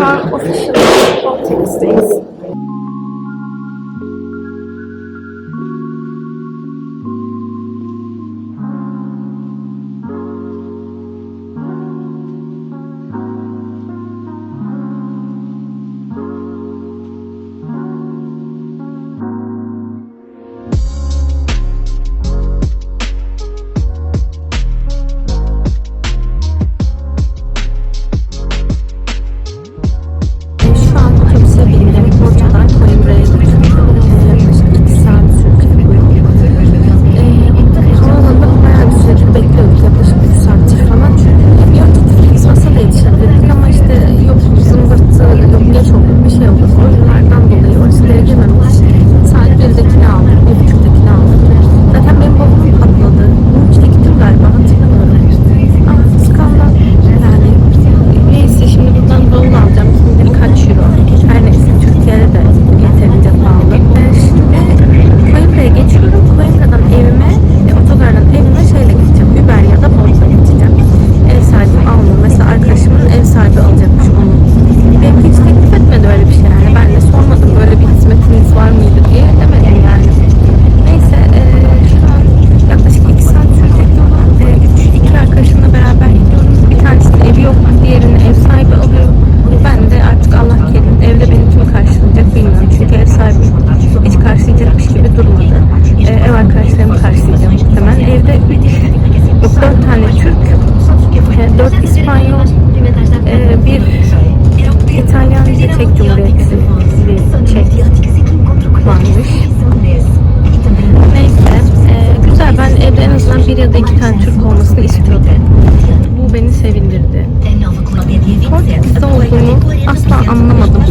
Şu an official Baltics'teyiz. Şu Evde 3 yok 4 tane Türk, 4 İspanyol, e, bir İtalyan de Çek Cumhuriyeti Çek varmış. Neyse, e, güzel. Ben evde en azından bir ya da iki tane Türk olmasını istiyordum. Bu beni sevindirdi. Portekiz'de olduğumu asla anlamadım.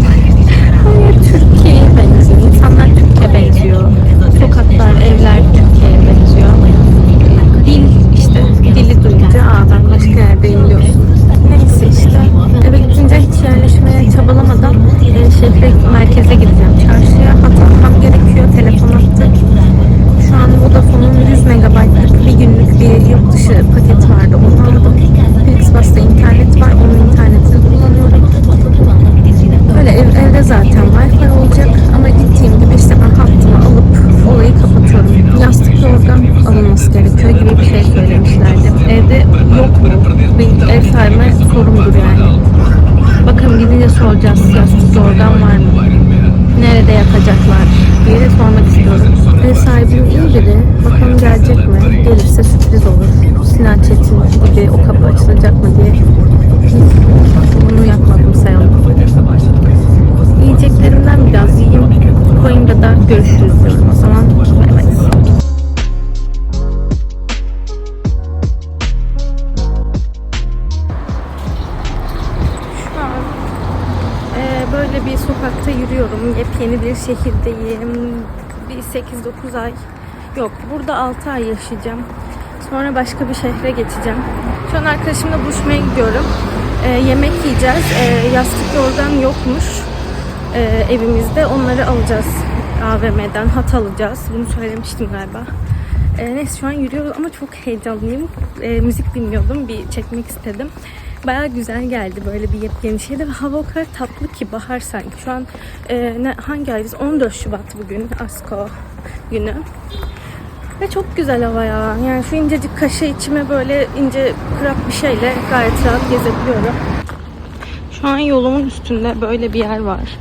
Benim ev sahibime sorumdur yani. Bakalım gidince soracağız yastık yorgan var mı? Nerede yatacaklar diye de sormak istiyorum. Ev sahibim iyi biri. Bakalım gelecek mi? Gelirse sürpriz olur. Sinan Çetin gibi o kapı açılacak mı diye hiç bunu yapmadım sayalım. Yiyeceklerimden biraz yiyeyim. Coimbra'da görüşürüz diyorum o sokakta yürüyorum. Yepyeni bir şehirdeyim. Bir 8-9 ay. Yok burada 6 ay yaşayacağım. Sonra başka bir şehre geçeceğim. Şu an arkadaşımla buluşmaya gidiyorum. E, yemek yiyeceğiz. E, yastık yorgan yokmuş e, evimizde. Onları alacağız AVM'den. Hat alacağız. Bunu söylemiştim galiba. E, neyse şu an yürüyoruz ama çok heyecanlıyım. E, müzik dinliyordum. Bir çekmek istedim. Baya güzel geldi böyle bir yepyeni şeydi ve hava o kadar tatlı ki bahar sanki. Şu an e, ne, hangi aydayız? 14 Şubat bugün Asko günü. Ve çok güzel hava ya. Yani şu incecik kaşı içime böyle ince krap bir şeyle gayet rahat gezebiliyorum. Şu an yolumun üstünde böyle bir yer var.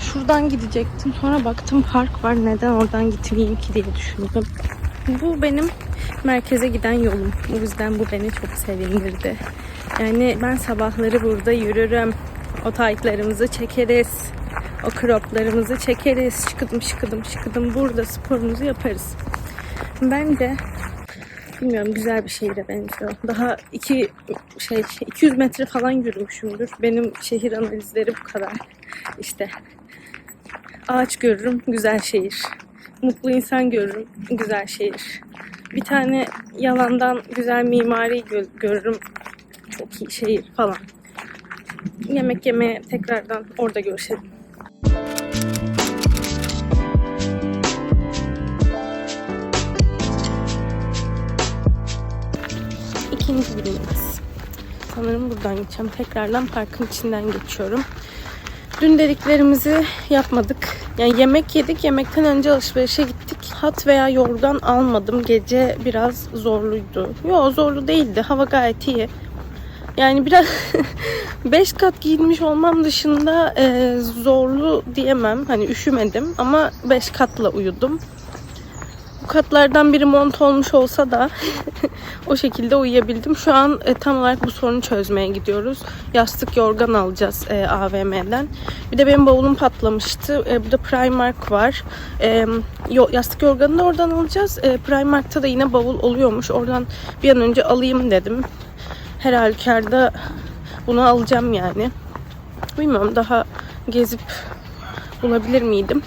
Şuradan gidecektim. Sonra baktım park var. Neden oradan gitmeyeyim ki diye düşündüm. Bu benim merkeze giden yolum. O yüzden bu beni çok sevindirdi. Yani ben sabahları burada yürürüm. O taytlarımızı çekeriz. O croplarımızı çekeriz. Şıkıdım şıkıdım şıkıdım. Burada sporumuzu yaparız. Ben de bilmiyorum güzel bir şehire benziyor. Daha iki şey 200 metre falan yürümüşümdür. Benim şehir analizleri bu kadar. İşte ağaç görürüm, güzel şehir. Mutlu insan görürüm, güzel şehir. Bir tane yalandan güzel mimari gö- görürüm, çok iyi şehir falan. Yemek yemeye tekrardan orada görüşelim. İkinci günümüz. Sanırım buradan gideceğim. Tekrardan parkın içinden geçiyorum. Dün dediklerimizi yapmadık. Yani yemek yedik. Yemekten önce alışverişe gittik. Hat veya yorgan almadım. Gece biraz zorluydu. Yo zorlu değildi. Hava gayet iyi. Yani biraz 5 kat giyinmiş olmam dışında e, zorlu diyemem. Hani üşümedim ama 5 katla uyudum. Katlardan biri mont olmuş olsa da o şekilde uyuyabildim. Şu an e, tam olarak bu sorunu çözmeye gidiyoruz. Yastık yorgan alacağız e, AVM'den. Bir de benim bavulum patlamıştı. E, burada Primark var. E, yastık yorganı da oradan alacağız. E, Primark'ta da yine bavul oluyormuş. Oradan bir an önce alayım dedim. Her halükarda bunu alacağım yani. Bilmiyorum daha gezip bulabilir miydim?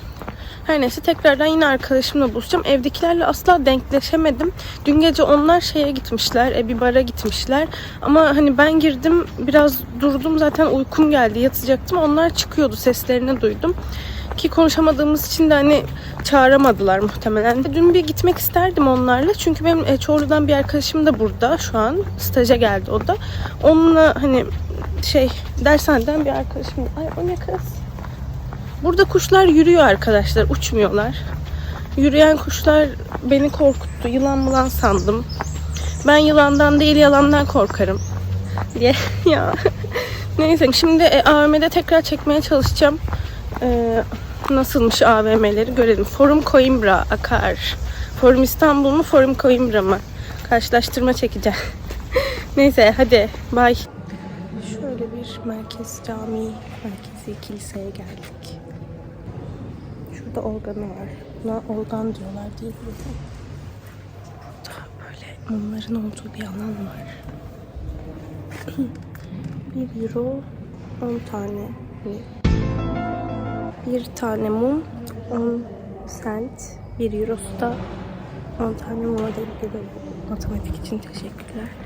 Her neyse tekrardan yine arkadaşımla buluşacağım. Evdekilerle asla denkleşemedim. Dün gece onlar şeye gitmişler, e, bir bara gitmişler. Ama hani ben girdim biraz durdum zaten uykum geldi yatacaktım. Onlar çıkıyordu seslerini duydum. Ki konuşamadığımız için de hani çağıramadılar muhtemelen. Dün bir gitmek isterdim onlarla. Çünkü benim e, Çorlu'dan bir arkadaşım da burada şu an. Staja geldi o da. Onunla hani şey dershaneden bir arkadaşım. Ay o ne kız? Burada kuşlar yürüyor arkadaşlar, uçmuyorlar. Yürüyen kuşlar beni korkuttu. Yılan mılan sandım. Ben yılandan değil yalandan korkarım. Diye ya. Neyse şimdi e, AVM'de tekrar çekmeye çalışacağım. E, nasılmış AVM'leri görelim. Forum Coimbra akar. Forum İstanbul mu, Forum Coimbra mı? Karşılaştırma çekeceğim. Neyse hadi bye. Şöyle bir merkez cami, merkezi kiliseye geldik. Şurada organı var. Buna organ diyorlar diye biliyorum. Burada böyle mumların olduğu bir alan var. 1 euro 10 tane? Bir tane mum 10 cent. 1 eurosu da 10 tane muma denk geliyor. Matematik için teşekkürler.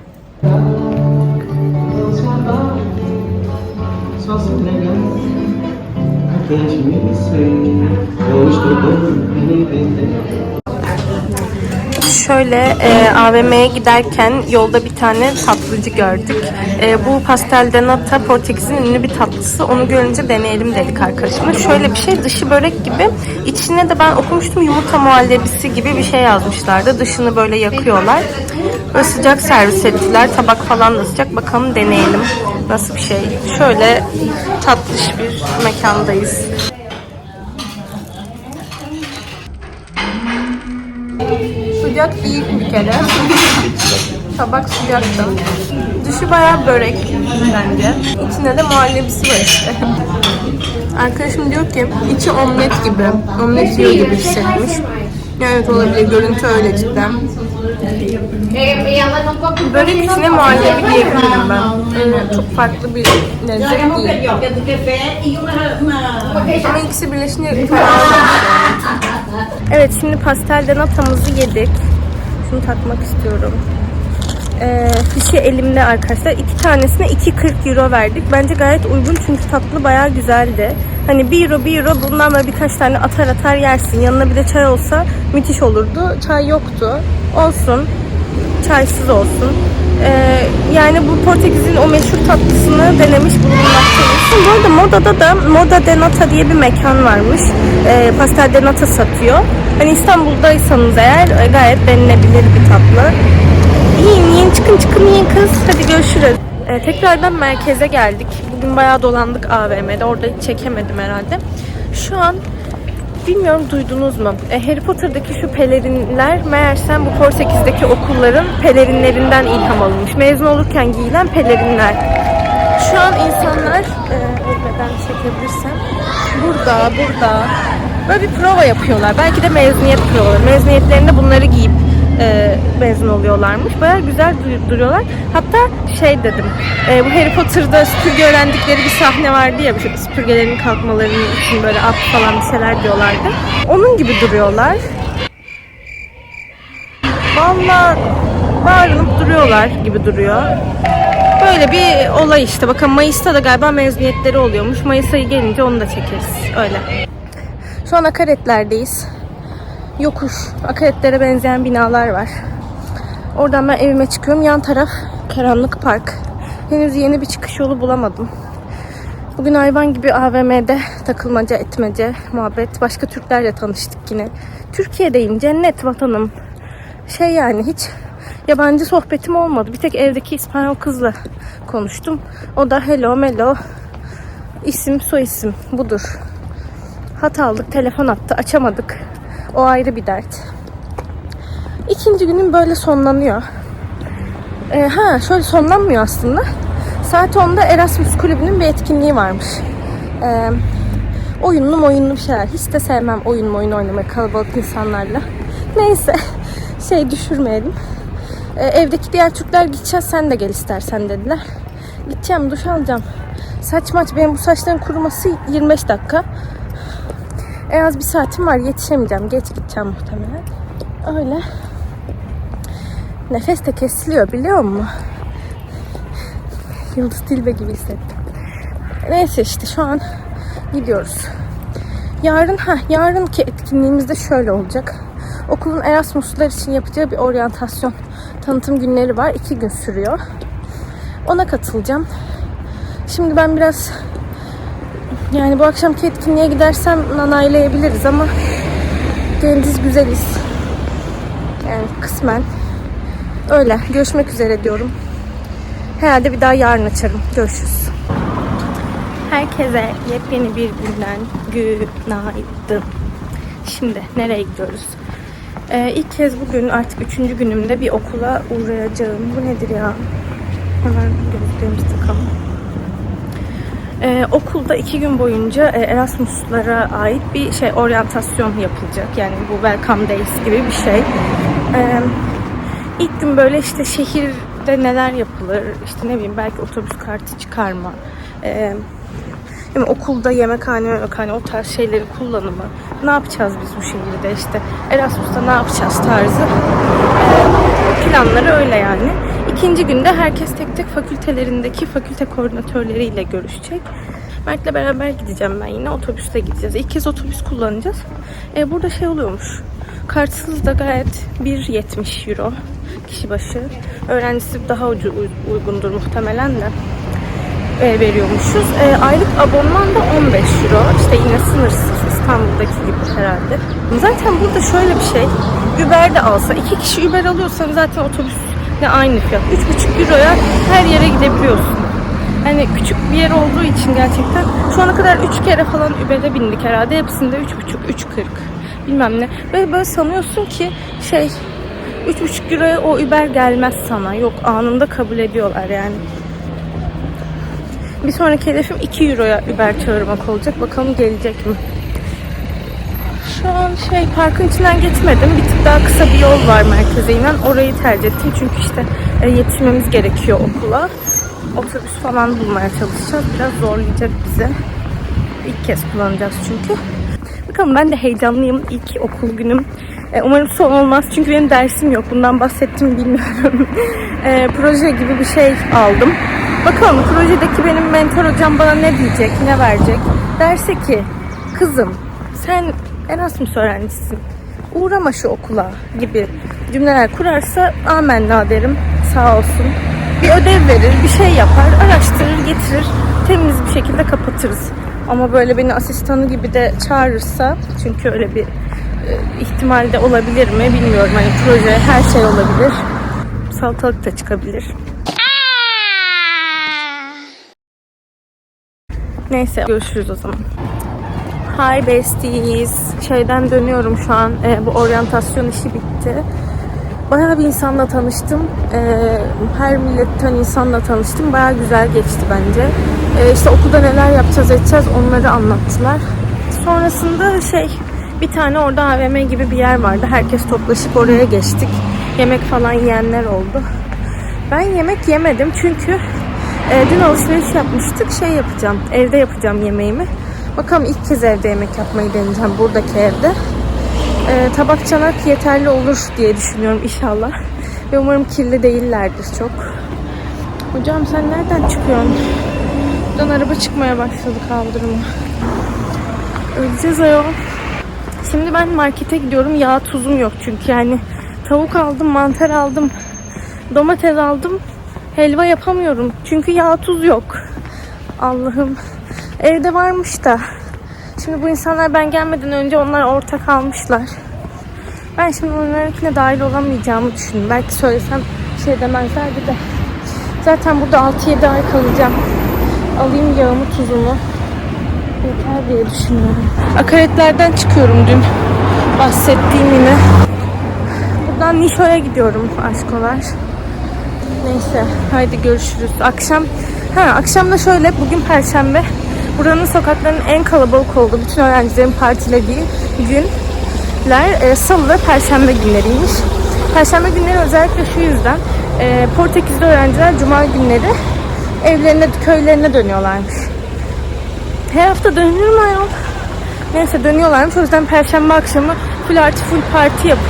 Şöyle e, AVM'ye giderken yolda bir tane tatlıcı gördük. E, bu pastel de nata Portekiz'in ünlü bir tatlısı. Onu görünce deneyelim dedik arkadaşımla. Şöyle bir şey dışı börek gibi. İçine de ben okumuştum yumurta muhallebisi gibi bir şey yazmışlardı. Dışını böyle yakıyorlar. Böyle sıcak servis ettiler. Tabak falan da sıcak. Bakalım deneyelim. Nasıl bir şey. Şöyle tatlış bir mekandayız. Sıcak değil bir kere. Tabak sıcaktı. Dışı bayağı börek bence. İçinde de muhallebisi var işte. Arkadaşım diyor ki içi omlet gibi. Omlet yiyor gibi hissetmiş. Evet olabilir. Görüntü öyle cidden. Börek içine muhallebi diyebilirim ben. Öyle çok farklı bir lezzet değil. Ama ikisi birleşince Evet şimdi pastel de natamızı yedik. Şunu takmak istiyorum. Ee, fişi elimde arkadaşlar. İki tanesine 2.40 euro verdik. Bence gayet uygun çünkü tatlı bayağı güzeldi. Hani 1 euro 1 euro bundan böyle birkaç tane atar atar yersin. Yanına bir de çay olsa müthiş olurdu. Çay yoktu. Olsun. Çaysız olsun. Ee, yani bu Portekiz'in o meşhur tatlısını denemiş bulunmaktayız. Bu arada Moda'da da Moda de Nata diye bir mekan varmış. Ee, pastel de Nata satıyor. Hani İstanbul'daysanız eğer e, gayet denilebilir bir tatlı. Yiyin yiyin çıkın çıkın yiyin kız. Hadi görüşürüz. Ee, tekrardan merkeze geldik. Bugün bayağı dolandık AVM'de. Orada hiç çekemedim herhalde. Şu an bilmiyorum duydunuz mu? E, Harry Potter'daki şu pelerinler meğersem bu Portekiz'deki okulların pelerinlerinden ilham alınmış. Mezun olurken giyilen pelerinler. Şu an insanlar e, elbeden çekebilirsem burada, burada böyle bir prova yapıyorlar. Belki de mezuniyet provaları. Mezuniyetlerinde bunları giyip e, mezun oluyorlarmış. Bayağı güzel du- duruyorlar. Hatta şey dedim, e, bu Harry Potter'da süpürge öğrendikleri bir sahne vardı ya, şu süpürgelerin kalkmalarının için böyle at falan bir şeyler diyorlardı. Onun gibi duruyorlar. Vallahi bağırınıp duruyorlar gibi duruyor. Böyle bir olay işte. Bakın Mayıs'ta da galiba mezuniyetleri oluyormuş. Mayıs ayı gelince onu da çekeriz. Öyle. Şu an akaretlerdeyiz. Yokuş. Akaretlere benzeyen binalar var. Oradan ben evime çıkıyorum. Yan taraf Karanlık Park. Henüz yeni bir çıkış yolu bulamadım. Bugün hayvan gibi AVM'de takılmaca etmece, muhabbet. Başka Türklerle tanıştık yine. Türkiye'deyim, cennet vatanım. Şey yani hiç yabancı sohbetim olmadı. Bir tek evdeki İspanyol kızla konuştum. O da hello melo. İsim soy isim budur. Hat aldık, telefon attı, açamadık. O ayrı bir dert. İkinci günüm böyle sonlanıyor. Ee, ha şöyle sonlanmıyor aslında. Saat 10'da Erasmus Kulübü'nün bir etkinliği varmış. Ee, oyunlu oyunlu bir şeyler. Hiç de sevmem oyun oyun oynamayı kalabalık insanlarla. Neyse şey düşürmeyelim. Ee, evdeki diğer Türkler gideceğiz sen de gel istersen dediler. Gideceğim duş alacağım. Saç maç benim bu saçların kuruması 25 dakika. En az bir saatim var yetişemeyeceğim. Geç gideceğim muhtemelen. Öyle. Nefes de kesiliyor biliyor musun? Yıldız Tilbe gibi hissettim. Neyse işte şu an gidiyoruz. Yarın ha yarınki etkinliğimiz de şöyle olacak. Okulun Erasmuslar için yapacağı bir oryantasyon tanıtım günleri var. iki gün sürüyor. Ona katılacağım. Şimdi ben biraz yani bu akşamki etkinliğe gidersem nanaylayabiliriz ama genciz güzeliz. Yani kısmen. Öyle. Görüşmek üzere diyorum. Herhalde bir daha yarın açarım. Görüşürüz. Herkese yepyeni bir günden günaydın. Şimdi nereye gidiyoruz? Ee, ilk kez bugün artık üçüncü günümde bir okula uğrayacağım. Bu nedir ya? Hemen gözlerimizi takalım. Ee, okulda iki gün boyunca e, Erasmus'lara ait bir şey oryantasyon yapılacak. Yani bu Welcome Days gibi bir şey. Ee, ilk gün böyle işte şehirde neler yapılır, işte ne bileyim belki otobüs kartı çıkarma, ee, yani okulda yemekhane, yemekhane o tarz şeyleri kullanımı, ne yapacağız biz bu şehirde işte Erasmus'ta ne yapacağız tarzı ee, planları öyle yani. İkinci günde herkes tek tek fakültelerindeki fakülte koordinatörleriyle görüşecek. Mert'le beraber gideceğim ben yine. Otobüste gideceğiz. İlk kez otobüs kullanacağız. Ee, burada şey oluyormuş. Kartsız da gayet 1.70 euro kişi başı. Öğrencisi daha ucu, uygundur muhtemelen de e, veriyormuşuz. E, aylık abonman da 15 euro. İşte yine sınırsız İstanbul'daki gibi herhalde. Zaten burada şöyle bir şey. Uber de alsa, iki kişi Uber alıyorsan zaten otobüsle aynı fiyat. 3,5 euroya her yere gidebiliyorsun. Hani küçük bir yer olduğu için gerçekten şu ana kadar 3 kere falan Uber'e bindik herhalde. Hepsinde 3,5, 3,40 bilmem ne. Böyle, böyle sanıyorsun ki şey 3,5 euroya o Uber gelmez sana. Yok anında kabul ediyorlar yani. Bir sonraki hedefim 2 euroya Uber çağırmak olacak. Bakalım gelecek mi? Şu an şey parkın içinden geçmedim. Bir tık daha kısa bir yol var merkeze inen. Orayı tercih ettim. Çünkü işte e, yetişmemiz gerekiyor okula. Otobüs falan bulmaya çalışacağız. Biraz zorlayacak bizi. İlk kez kullanacağız çünkü. Bakalım ben de heyecanlıyım. İlk okul günüm. E, umarım son olmaz. Çünkü benim dersim yok. Bundan bahsettim bilmiyorum. e, proje gibi bir şey aldım. Bakalım projedeki benim mentor hocam bana ne diyecek, ne verecek. Derse ki kızım sen Erasmus öğrencisin. Uğrama şu okula gibi cümleler kurarsa amenna derim. Sağ olsun. Bir ödev verir, bir şey yapar, araştırır, getirir. Temiz bir şekilde kapatırız. Ama böyle beni asistanı gibi de çağırırsa çünkü öyle bir e, ihtimal de olabilir mi bilmiyorum. Hani proje her şey olabilir. Salatalık da çıkabilir. Neyse görüşürüz o zaman. Hi besties. Şeyden dönüyorum şu an. Ee, bu oryantasyon işi bitti. Bayağı bir insanla tanıştım. Ee, her milletten insanla tanıştım. Bayağı güzel geçti bence. Ee, işte okulda neler yapacağız edeceğiz onları anlattılar. Sonrasında şey bir tane orada AVM gibi bir yer vardı. Herkes toplaşıp oraya geçtik. Yemek falan yiyenler oldu. Ben yemek yemedim çünkü e, dün alışveriş yapmıştık. Şey yapacağım. Evde yapacağım yemeğimi. Bakalım ilk kez evde yemek yapmayı deneyeceğim buradaki evde. E, tabak çanak yeterli olur diye düşünüyorum inşallah. Ve umarım kirli değillerdir çok. Hocam sen nereden çıkıyorsun? Buradan araba çıkmaya başladı kaldırıma. Öleceğiz ayol. Şimdi ben markete gidiyorum. Yağ tuzum yok çünkü yani tavuk aldım, mantar aldım, domates aldım. Helva yapamıyorum. Çünkü yağ tuz yok. Allah'ım. Evde varmış da. Şimdi bu insanlar ben gelmeden önce onlar ortak almışlar. Ben şimdi onlarınkine dahil olamayacağımı düşündüm. Belki söylesem şey demezlerdi de. Zaten burada 6-7 ay kalacağım. Alayım yağımı tuzumu. Yeter diye düşünüyorum. Akaretlerden çıkıyorum dün. Bahsettiğim yine. Buradan Nişo'ya gidiyorum aşkolar. Neyse haydi görüşürüz. Akşam ha akşam da şöyle bugün perşembe. Buranın sokaklarının en kalabalık olduğu bütün öğrencilerin partilediği günler e, salı ve perşembe günleriymiş. Perşembe günleri özellikle şu yüzden e, Portekizli öğrenciler cuma günleri evlerine, köylerine dönüyorlarmış. Her hafta dönülür mü ayol? Neyse dönüyorlarmış. O yüzden perşembe akşamı full artı full parti yapıp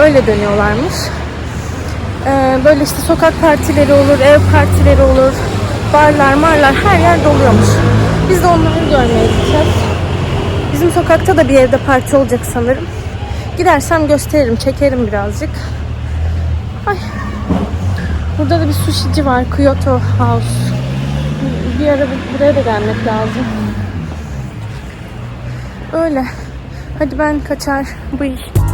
öyle dönüyorlarmış. Ee, böyle işte sokak partileri olur, ev partileri olur, barlar, marlar her yer doluyormuş. Biz de onları görmeye gideceğiz. Bizim sokakta da bir evde parti olacak sanırım. Gidersem gösteririm, çekerim birazcık. Ay. Burada da bir sushici var, Kyoto House. Bir ara bu- buraya da gelmek lazım. Öyle. Hadi ben kaçar. Bye.